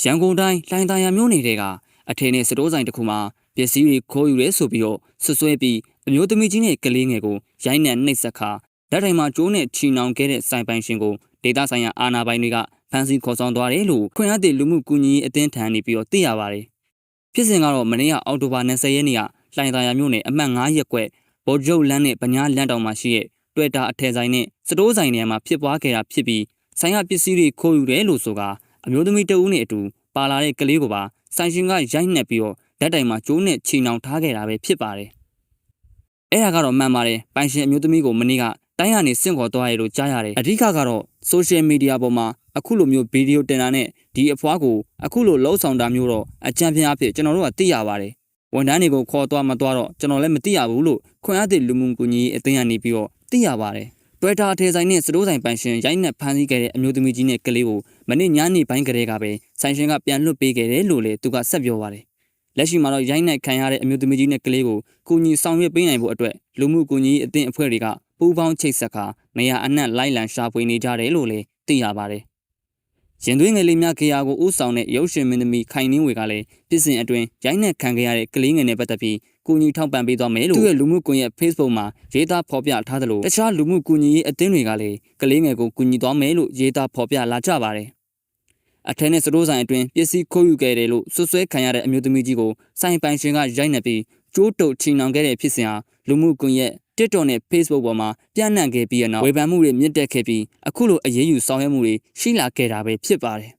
ရန်ကုန်တိုင်းလှိုင်သာယာမြို့နယ်တဲကအထည်နဲ့စတိုးဆိုင်တစ်ခုမှာပစ္စည်းတွေခိုးယူရဲဆိုပြီးတော့ဆွဆွဲပြီးအမျိုးသမီးကြီးနဲ့ကလေးငယ်ကိုရိုက်နှက်နှိပ်စက်ခါလက်ထိုင်မှာကျိုးနဲ့ချီနှောင်ခဲ့တဲ့ဆိုင်ပိုင်ရှင်ကိုဒေတာဆိုင်ရာအာဏာပိုင်တွေကဖမ်းဆီးခေါ်ဆောင်သွားတယ်လို့ခွင့်ရတဲ့လူမှုကူညီရေးအသင်းထံနေပြီးတော့သိရပါတယ်။ဖြစ်စဉ်ကတော့မနေ့ကအောက်တိုဘာ20ရက်နေ့ကလှိုင်သာယာမြို့နယ်အမှတ်9ရပ်ကွက်ဘော်ဂျုတ်လန်းနဲ့ဗညာလန်းတောင်မှာရှိတဲ့တွေ့တာအထည်ဆိုင်နဲ့စတိုးဆိုင်နေရာမှာဖြစ်ပွားခဲ့တာဖြစ်ပြီးဆိုင်ရပစ္စည်းတွေခိုးယူတယ်လို့ဆိုက အမျိုးသမီးတဦးနဲ့အတူပါလာတဲ့ကလေးကိုပါဆိုင်ရှင်ကရိုက်နှက်ပြီးတော့ဓာတ်တိုင်မှာကျိုးနဲ့ချီနှောင်ထားခဲ့တာပဲဖြစ်ပါတယ်။အဲ့ဒါကတော့မှန်ပါတယ်ပိုင်ရှင်အမျိုးသမီးကိုမနေ့ကတိုင်းကနေစင့်ခေါ်သွားရလို့ကြားရတယ်အဓိကကတော့ social media ပေါ်မှာအခုလိုမျိုးဗီဒီယိုတင်တာနဲ့ဒီအဖွားကိုအခုလိုလှုပ်ဆောင်တာမျိုးတော့အကြံပြအဖြစ်ကျွန်တော်တို့ကသိရပါတယ်ဝန်ထမ်းတွေကိုခေါ်သွားမသွားတော့ကျွန်တော်လည်းမသိရဘူးလို့ခွင့်အပ်တဲ့လူမှုကူညီရေးအသင်းကနေပြီးတော့သိရပါတယ် တွဲတာအထေဆိုင်နဲ့စတိုးဆိုင်ပိုင်ရှင်ရိုက်နှက်ဖမ်းဆီးခဲ့တဲ့အမျိုးသမီးကြီးနဲ့ကလေးကိုမနေ့ညနေပိုင်းကလေးကပဲဆိုင်ရှင်ကပြန်လွတ်ပေးခဲ့တယ်လို့လည်းသူကဆက်ပြောပါတယ်လက်ရှိမှာတော့ရိုက်နှက်ခံရတဲ့အမျိုးသမီးကြီးနဲ့ကလေးကိုကူညီဆောင်ရွက်ပေးနိုင်ဖို့အတွက်လူမှုကူညီရေးအသင်းအဖွဲ့တွေကပူးပေါင်းချိတ်ဆက်ခါနေရာအနှံ့လိုက်လံရှာဖွေနေကြတယ်လို့လည်းသိရပါတယ်။ရင်သွေးငယ်လေးများခရာကိုဥဆောင်တဲ့ရုပ်ရှင်မင်းသမီးခိုင်နှင်းဝေကလည်းပြည်စင်အတွင်းရိုက်နှက်ခံခဲ့ရတဲ့ကလေးငယ်နဲ့ပတ်သက်ပြီး ကူညီထောက်ပံ့ပေးသွားမယ်လို့သူ့ရဲ့လူမှုကွန်ရက် Facebook မှာရေးသားဖော်ပြထားသလိုတခြားလူမှုကူညီရေးအသင်းတွေကလည်းကလေးငယ်ကိုကူညီသွားမယ်လို့ရေးသားဖော်ပြလာကြပါတယ်။အထက်နဲ့စတိုးဆိုင်အတွင်းပစ္စည်းခိုးယူခဲ့တယ်လို့ဆွဆွဲခံရတဲ့အမျိုးသမီးကြီးကိုဆိုင်ပိုင်ရှင်ကရိုက်နှက်ပြီးကျိုးတုပ်ချီနှောင်ခဲ့တဲ့ဖြစ်စဉ်ဟာလူမှုကွန်ရက် TikTok နဲ့ Facebook ပေါ်မှာပြန့်နှံ့ခဲ့ပြီးတဲ့နောက်ဝေဖန်မှုတွေမြင့်တက်ခဲ့ပြီးအခုလိုအရေးယူဆောင်ရွက်မှုတွေရှိလာခဲ့တာပဲဖြစ်ပါတယ်